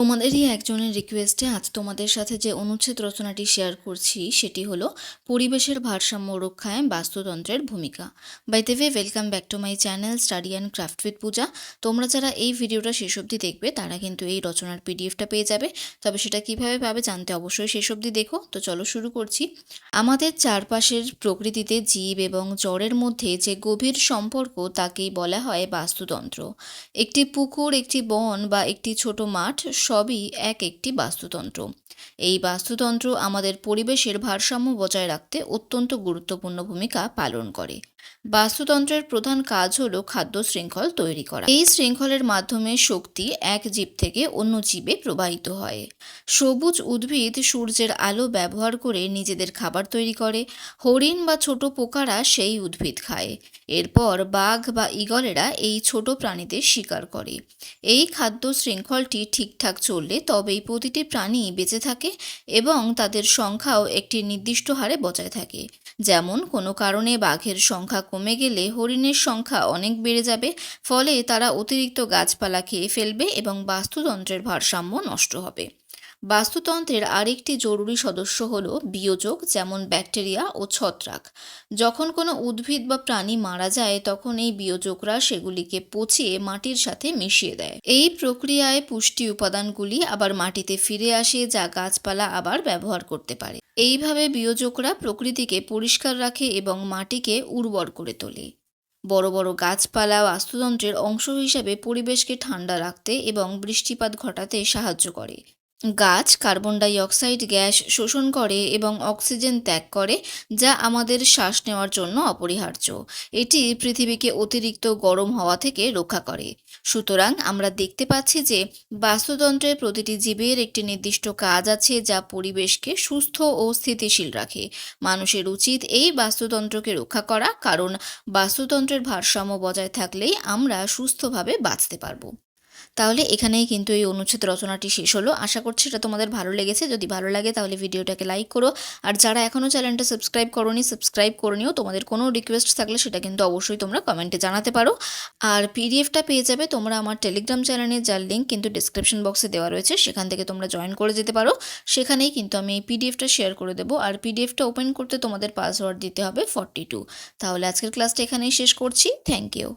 তোমাদেরই একজনের রিকোয়েস্টে আজ তোমাদের সাথে যে অনুচ্ছেদ রচনাটি শেয়ার করছি, সেটি হলো পরিবেশের ভারসাম্য রক্ষায় বাস্তুতন্ত্রের ভূমিকা। By the way welcome back to my channel study and craft with Puja তোমরা যারা এই ভিডিওটা শেষ অবধি দেখবে, তারা কিন্তু এই রচনার পিডিএফটা পেয়ে যাবে। তবে সেটা কীভাবে পাবে জানতে অবশ্যই শেষ অবধি দেখো। তো চলো শুরু করছি। আমাদের চারপাশের প্রকৃতিতে জীব এবং জ্বরের মধ্যে যে গভীর সম্পর্ক, তাকেই বলা হয় বাস্তুতন্ত্র। একটি পুকুর, একটি বন বা একটি ছোট মাঠ সবই এক একটি বাস্তুতন্ত্র। এই বাস্তুতন্ত্র আমাদের পরিবেশের ভারসাম্য বজায় রাখতে অত্যন্ত গুরুত্বপূর্ণ ভূমিকা পালন করে। বাস্তুতন্ত্রের প্রধান কাজ হল খাদ্য শৃঙ্খল তৈরি করা। এই শৃঙ্খলের মাধ্যমে শক্তি এক জীব থেকে অন্য জীবে প্রবাহিত হয়। সবুজ উদ্ভিদ সূর্যের আলো ব্যবহার করে নিজেদের খাবার তৈরি করে। হরিণ বা ছোট পোকারা সেই উদ্ভিদ খায়। এরপর বাঘ বা ঈগলেরা এই ছোট প্রাণীদের শিকার করে। এই খাদ্য শৃঙ্খলটি ঠিকঠাক চললে তবেই প্রতিটি প্রাণী বেঁচে থাকে এবং তাদের সংখ্যাও একটি নির্দিষ্ট হারে বজায় থাকে। যেমন, কোনো কারণে বাঘের সংখ্যা কমে গেলে হরিণের সংখ্যা অনেক বেড়ে যাবে, ফলে তারা অতিরিক্ত গাছপালা খেয়ে ফেলবে এবং বাস্তুতন্ত্রের ভারসাম্য নষ্ট হবে। বাস্তুতন্ত্রের আরেকটি জরুরি সদস্য হল বিয়োজক, যেমন ব্যাকটেরিয়া ও ছত্রাক। যখন কোনো উদ্ভিদ বা প্রাণী মারা যায়, তখন এই বিয়োজকরা সেগুলিকে পচিয়ে মাটির সাথে মিশিয়ে দেয়। এই প্রক্রিয়ায় পুষ্টি উপাদানগুলি আবার মাটিতে ফিরে আসে, যা গাছপালা আবার ব্যবহার করতে পারে। এইভাবে বিয়োজকরা প্রকৃতিকে পরিষ্কার রাখে এবং মাটিকে উর্বর করে তোলে। বড় বড় গাছপালা বাস্তুতন্ত্রের অংশ হিসাবে পরিবেশকে ঠান্ডা রাখতে এবং বৃষ্টিপাত ঘটাতে সাহায্য করে। গাছ কার্বন ডাই অক্সাইড গ্যাস শোষণ করে এবং অক্সিজেন ত্যাগ করে, যা আমাদের শ্বাস নেওয়ার জন্য অপরিহার্য। এটি পৃথিবীকে অতিরিক্ত গরম হওয়া থেকে রক্ষা করে। সুতরাং আমরা দেখতে পাচ্ছি যে বাস্তুতন্ত্রের প্রতিটি জীবের একটি নির্দিষ্ট কাজ আছে যা পরিবেশকে সুস্থ ও স্থিতিশীল রাখে। মানুষের উচিত এই বাস্তুতন্ত্রকে রক্ষা করা, কারণ বাস্তুতন্ত্রের ভারসাম্য বজায় থাকলেই আমরা সুস্থভাবে বাঁচতে পারব। তাহলে এখানেই কিন্তু এই অনুচ্ছেদ রচনাটি শেষ হলো। আশা করছি এটা তোমাদের ভালো লেগেছে। যদি ভালো লাগে তাহলে ভিডিওটাকে লাইক করো। আর যারা এখনও চ্যানেলটা সাবস্ক্রাইব করোনি সাবস্ক্রাইব করে নিও। তোমাদের কোনো রিকোয়েস্ট থাকলে সেটা কিন্তু অবশ্যই তোমরা কমেন্টে জানাতে পারো। আর পিডিএফটা পেয়ে যাবে তোমরা আমার টেলিগ্রাম চ্যানেলে যার লিঙ্ক কিন্তু ডিসক্রিপশন বক্সে দেওয়া রয়েছে, সেখান থেকে তোমরা জয়েন করে যেতে পারো। সেখানেই কিন্তু আমি এই পিডিএফটা শেয়ার করে দেবো। আর পিডিএফটা ওপেন করতে তোমাদের পাসওয়ার্ড দিতে হবে ফর্টি টু তাহলে আজকের ক্লাসটা এখানেই শেষ করছি। Thank you